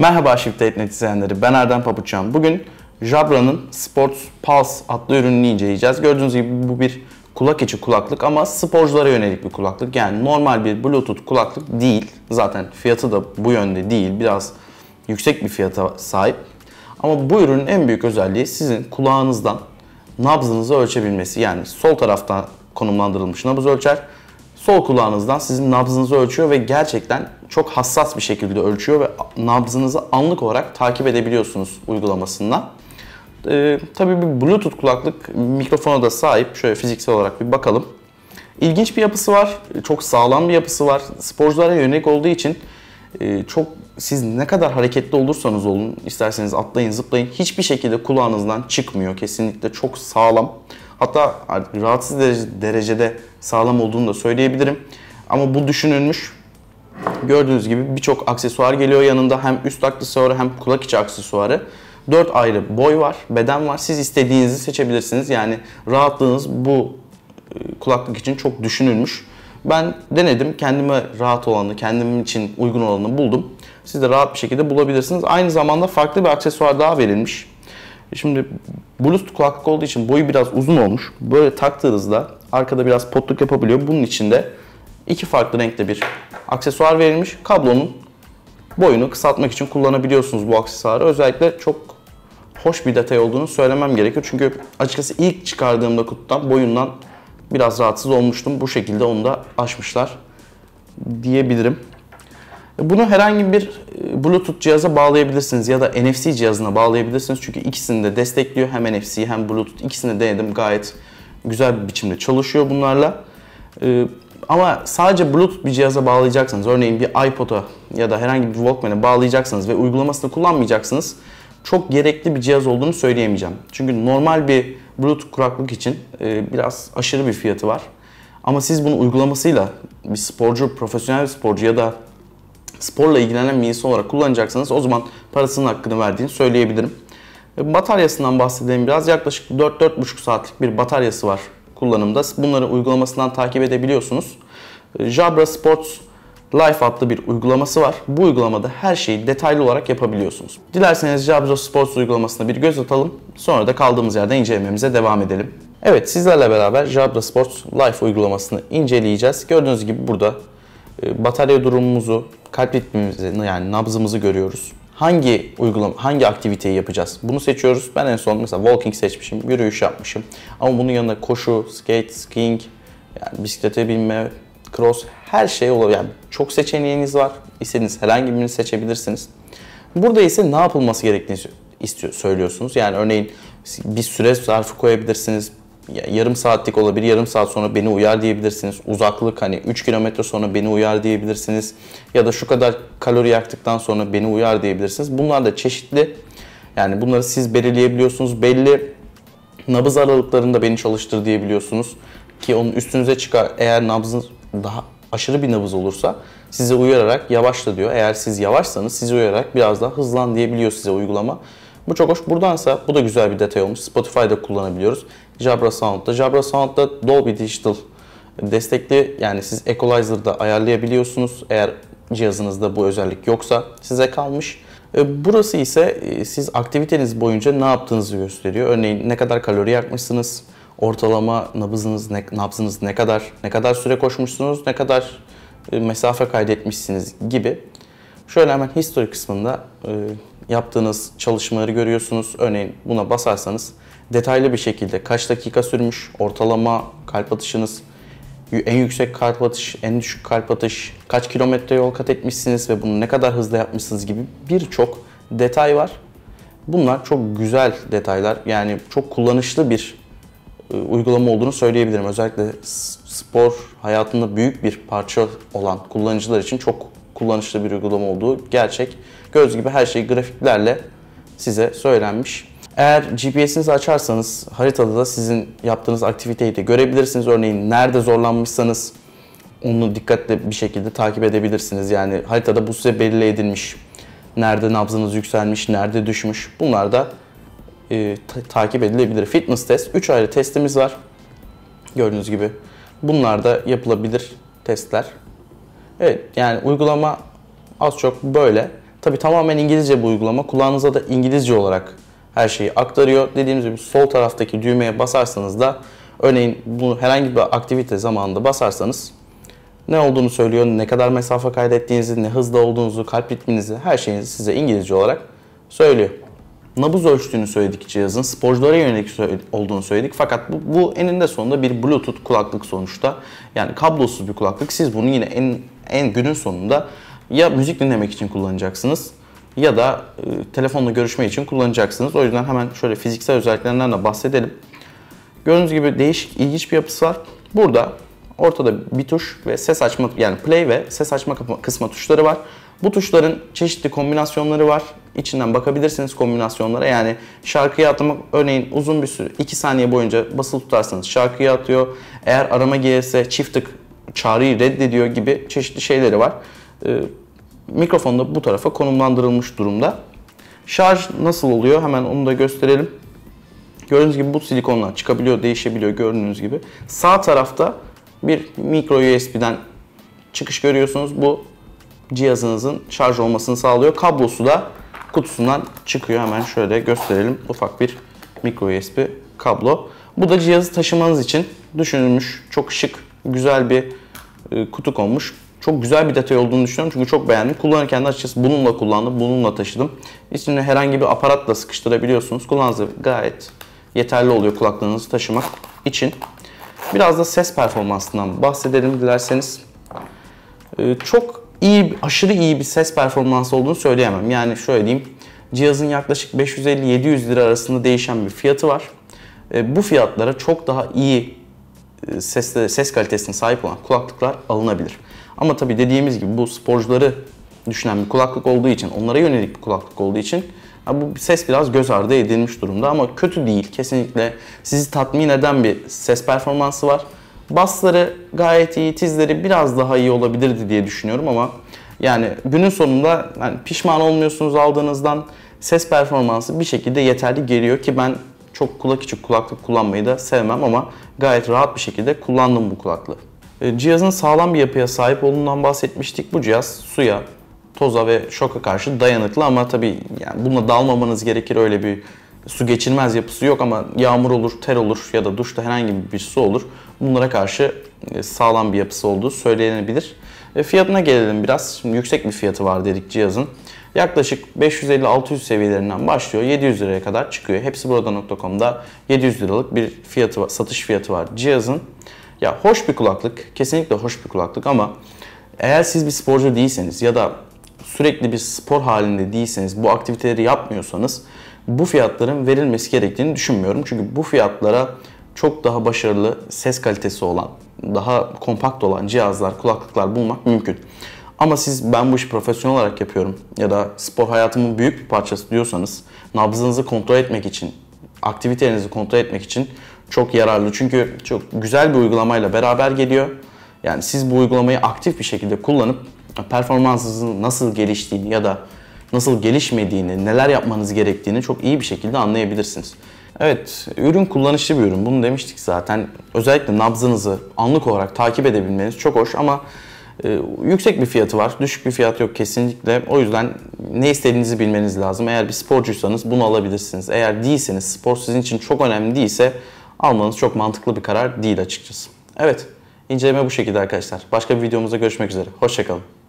Merhaba Shift Net izleyenleri, ben Erdem Papuçan. Bugün Jabra'nın Sports Pulse adlı ürününü inceleyeceğiz. Gördüğünüz gibi bu bir kulak içi kulaklık ama sporculara yönelik bir kulaklık. Yani normal bir Bluetooth kulaklık değil. Zaten fiyatı da bu yönde değil. Biraz yüksek bir fiyata sahip. Ama bu ürünün en büyük özelliği sizin kulağınızdan nabzınızı ölçebilmesi. Yani sol taraftan konumlandırılmış nabız ölçer. Sol kulağınızdan sizin nabzınızı ölçüyor ve gerçekten çok hassas bir şekilde ölçüyor ve nabzınızı anlık olarak takip edebiliyorsunuz uygulamasından. Ee, tabii bir Bluetooth kulaklık mikrofona da sahip. Şöyle fiziksel olarak bir bakalım. İlginç bir yapısı var. Çok sağlam bir yapısı var. Sporculara yönelik olduğu için e, çok siz ne kadar hareketli olursanız olun, isterseniz atlayın, zıplayın hiçbir şekilde kulağınızdan çıkmıyor. Kesinlikle çok sağlam. Hatta rahatsız derecede sağlam olduğunu da söyleyebilirim. Ama bu düşünülmüş. Gördüğünüz gibi birçok aksesuar geliyor yanında. Hem üst aksesuarı hem kulak içi aksesuarı. 4 ayrı boy var, beden var. Siz istediğinizi seçebilirsiniz. Yani rahatlığınız bu e, kulaklık için çok düşünülmüş. Ben denedim. Kendime rahat olanı, kendim için uygun olanı buldum. Siz de rahat bir şekilde bulabilirsiniz. Aynı zamanda farklı bir aksesuar daha verilmiş. Şimdi Bluetooth kulaklık olduğu için boyu biraz uzun olmuş. Böyle taktığınızda arkada biraz potluk yapabiliyor. Bunun içinde iki farklı renkte bir aksesuar verilmiş. Kablonun boyunu kısaltmak için kullanabiliyorsunuz bu aksesuarı. Özellikle çok hoş bir detay olduğunu söylemem gerekiyor. Çünkü açıkçası ilk çıkardığımda kutudan boyundan biraz rahatsız olmuştum. Bu şekilde onu da açmışlar diyebilirim. Bunu herhangi bir e, Bluetooth cihaza bağlayabilirsiniz ya da NFC cihazına bağlayabilirsiniz. Çünkü ikisini de destekliyor. Hem NFC hem Bluetooth ikisini de denedim. Gayet güzel bir biçimde çalışıyor bunlarla. E, ama sadece Bluetooth bir cihaza bağlayacaksanız, örneğin bir iPod'a ya da herhangi bir Walkman'e bağlayacaksanız ve uygulamasını kullanmayacaksınız, çok gerekli bir cihaz olduğunu söyleyemeyeceğim. Çünkü normal bir Bluetooth kulaklık için e, biraz aşırı bir fiyatı var. Ama siz bunu uygulamasıyla bir sporcu, profesyonel bir sporcu ya da sporla ilgilenen bir insan olarak kullanacaksanız o zaman parasının hakkını verdiğini söyleyebilirim. E, bataryasından bahsedelim biraz. Yaklaşık 4-4,5 saatlik bir bataryası var kullanımda. Bunları uygulamasından takip edebiliyorsunuz. E, Jabra Sports Life adlı bir uygulaması var. Bu uygulamada her şeyi detaylı olarak yapabiliyorsunuz. Dilerseniz Jabra Sports uygulamasına bir göz atalım. Sonra da kaldığımız yerden incelememize devam edelim. Evet sizlerle beraber Jabra Sports Life uygulamasını inceleyeceğiz. Gördüğünüz gibi burada batarya durumumuzu, kalp ritmimizi yani nabzımızı görüyoruz. Hangi uygulama, hangi aktiviteyi yapacağız? Bunu seçiyoruz. Ben en son mesela walking seçmişim, yürüyüş yapmışım. Ama bunun yanında koşu, skate, skiing, yani bisiklete binme, cross her şey olabilir. Yani çok seçeneğiniz var. İstediğiniz herhangi birini seçebilirsiniz. Burada ise ne yapılması gerektiğini istiyor, söylüyorsunuz. Yani örneğin bir süre zarfı koyabilirsiniz yarım saatlik olabilir. Yarım saat sonra beni uyar diyebilirsiniz. Uzaklık hani 3 kilometre sonra beni uyar diyebilirsiniz. Ya da şu kadar kalori yaktıktan sonra beni uyar diyebilirsiniz. Bunlar da çeşitli. Yani bunları siz belirleyebiliyorsunuz. Belli nabız aralıklarında beni çalıştır diyebiliyorsunuz. Ki onun üstünüze çıkar. Eğer nabzınız daha aşırı bir nabız olursa size uyararak yavaşla diyor. Eğer siz yavaşsanız sizi uyararak biraz daha hızlan diyebiliyor size uygulama. Bu çok hoş. Buradansa bu da güzel bir detay olmuş. Spotify'da kullanabiliyoruz. Jabra Sound'da. Jabra Sound'da Dolby Digital destekli yani siz Equalizer'da ayarlayabiliyorsunuz. Eğer cihazınızda bu özellik yoksa size kalmış. E, burası ise e, siz aktiviteniz boyunca ne yaptığınızı gösteriyor. Örneğin ne kadar kalori yakmışsınız, ortalama nabzınız ne, nabzınız ne kadar, ne kadar süre koşmuşsunuz, ne kadar e, mesafe kaydetmişsiniz gibi. Şöyle hemen history kısmında yaptığınız çalışmaları görüyorsunuz. Örneğin buna basarsanız detaylı bir şekilde kaç dakika sürmüş, ortalama kalp atışınız, en yüksek kalp atış, en düşük kalp atış, kaç kilometre yol kat etmişsiniz ve bunu ne kadar hızlı yapmışsınız gibi birçok detay var. Bunlar çok güzel detaylar. Yani çok kullanışlı bir e, uygulama olduğunu söyleyebilirim. Özellikle spor hayatında büyük bir parça olan kullanıcılar için çok kullanışlı bir uygulama olduğu gerçek. Göz gibi her şey grafiklerle size söylenmiş. Eğer GPS'inizi açarsanız haritada da sizin yaptığınız aktiviteyi de görebilirsiniz. Örneğin nerede zorlanmışsanız onu dikkatli bir şekilde takip edebilirsiniz. Yani haritada bu size belirli edilmiş. Nerede nabzınız yükselmiş, nerede düşmüş. Bunlar da e, ta- takip edilebilir. Fitness test. 3 ayrı testimiz var. Gördüğünüz gibi. Bunlar da yapılabilir testler. Evet yani uygulama az çok böyle. Tabi tamamen İngilizce bu uygulama. Kulağınıza da İngilizce olarak her şeyi aktarıyor. Dediğimiz gibi sol taraftaki düğmeye basarsanız da örneğin bu herhangi bir aktivite zamanında basarsanız ne olduğunu söylüyor, ne kadar mesafe kaydettiğinizi, ne hızda olduğunuzu, kalp ritminizi, her şeyinizi size İngilizce olarak söylüyor. Nabız ölçtüğünü söyledik cihazın, sporculara yönelik olduğunu söyledik. Fakat bu, bu eninde sonunda bir Bluetooth kulaklık sonuçta. Yani kablosuz bir kulaklık. Siz bunu yine en, en günün sonunda ya müzik dinlemek için kullanacaksınız ya da e, telefonla görüşme için kullanacaksınız. O yüzden hemen şöyle fiziksel özelliklerinden de bahsedelim. Gördüğünüz gibi değişik, ilginç bir yapısı var. Burada ortada bir tuş ve ses açma yani play ve ses açma kısma tuşları var. Bu tuşların çeşitli kombinasyonları var. İçinden bakabilirsiniz kombinasyonlara. Yani şarkıyı atmak örneğin uzun bir süre 2 saniye boyunca basılı tutarsanız şarkıyı atıyor. Eğer arama gelirse çift tık çağrıyı reddediyor gibi çeşitli şeyleri var. Ee, mikrofon da bu tarafa konumlandırılmış durumda. Şarj nasıl oluyor? Hemen onu da gösterelim. Gördüğünüz gibi bu silikonlar çıkabiliyor, değişebiliyor gördüğünüz gibi. Sağ tarafta bir micro USB'den çıkış görüyorsunuz. Bu cihazınızın şarj olmasını sağlıyor. Kablosu da kutusundan çıkıyor. Hemen şöyle gösterelim. Ufak bir micro USB kablo. Bu da cihazı taşımanız için düşünülmüş. Çok şık, güzel bir e, kutu konmuş. Çok güzel bir detay olduğunu düşünüyorum çünkü çok beğendim. Kullanırken de açıkçası bununla kullandım, bununla taşıdım. İçine herhangi bir aparatla sıkıştırabiliyorsunuz. Kulağınızda gayet yeterli oluyor kulaklığınızı taşımak için. Biraz da ses performansından bahsedelim dilerseniz. Ee, çok iyi, aşırı iyi bir ses performansı olduğunu söyleyemem. Yani şöyle diyeyim, cihazın yaklaşık 550-700 lira arasında değişen bir fiyatı var. Ee, bu fiyatlara çok daha iyi e, ses, kalitesine sahip olan kulaklıklar alınabilir. Ama tabii dediğimiz gibi bu sporcuları düşünen bir kulaklık olduğu için, onlara yönelik bir kulaklık olduğu için bu ses biraz göz ardı edilmiş durumda ama kötü değil. Kesinlikle sizi tatmin eden bir ses performansı var. Bassları gayet iyi, tizleri biraz daha iyi olabilirdi diye düşünüyorum ama yani günün sonunda yani pişman olmuyorsunuz aldığınızdan ses performansı bir şekilde yeterli geliyor ki ben çok kulak içi kulaklık kullanmayı da sevmem ama gayet rahat bir şekilde kullandım bu kulaklığı. E, cihazın sağlam bir yapıya sahip olduğundan bahsetmiştik. Bu cihaz suya, toza ve şoka karşı dayanıklı ama tabii yani bununla dalmamanız gerekir öyle bir su geçirmez yapısı yok ama yağmur olur, ter olur ya da duşta herhangi bir su olur. Bunlara karşı e, sağlam bir yapısı olduğu söylenebilir. E, fiyatına gelelim biraz. Şimdi yüksek bir fiyatı var dedik cihazın. Yaklaşık 550-600 seviyelerinden başlıyor. 700 liraya kadar çıkıyor. Hepsi burada.com'da 700 liralık bir fiyatı satış fiyatı var cihazın. Ya hoş bir kulaklık, kesinlikle hoş bir kulaklık ama eğer siz bir sporcu değilseniz ya da sürekli bir spor halinde değilseniz, bu aktiviteleri yapmıyorsanız bu fiyatların verilmesi gerektiğini düşünmüyorum. Çünkü bu fiyatlara çok daha başarılı ses kalitesi olan, daha kompakt olan cihazlar, kulaklıklar bulmak mümkün. Ama siz ben bu işi profesyonel olarak yapıyorum ya da spor hayatımın büyük bir parçası diyorsanız nabzınızı kontrol etmek için, aktivitelerinizi kontrol etmek için çok yararlı. Çünkü çok güzel bir uygulamayla beraber geliyor. Yani siz bu uygulamayı aktif bir şekilde kullanıp performansınızın nasıl geliştiğini ya da nasıl gelişmediğini, neler yapmanız gerektiğini çok iyi bir şekilde anlayabilirsiniz. Evet, ürün kullanışlı bir ürün. Bunu demiştik zaten. Özellikle nabzınızı anlık olarak takip edebilmeniz çok hoş ama e, yüksek bir fiyatı var. Düşük bir fiyat yok kesinlikle. O yüzden ne istediğinizi bilmeniz lazım. Eğer bir sporcuysanız bunu alabilirsiniz. Eğer değilseniz, spor sizin için çok önemli değilse almanız çok mantıklı bir karar değil açıkçası. Evet, inceleme bu şekilde arkadaşlar. Başka bir videomuzda görüşmek üzere. Hoşçakalın.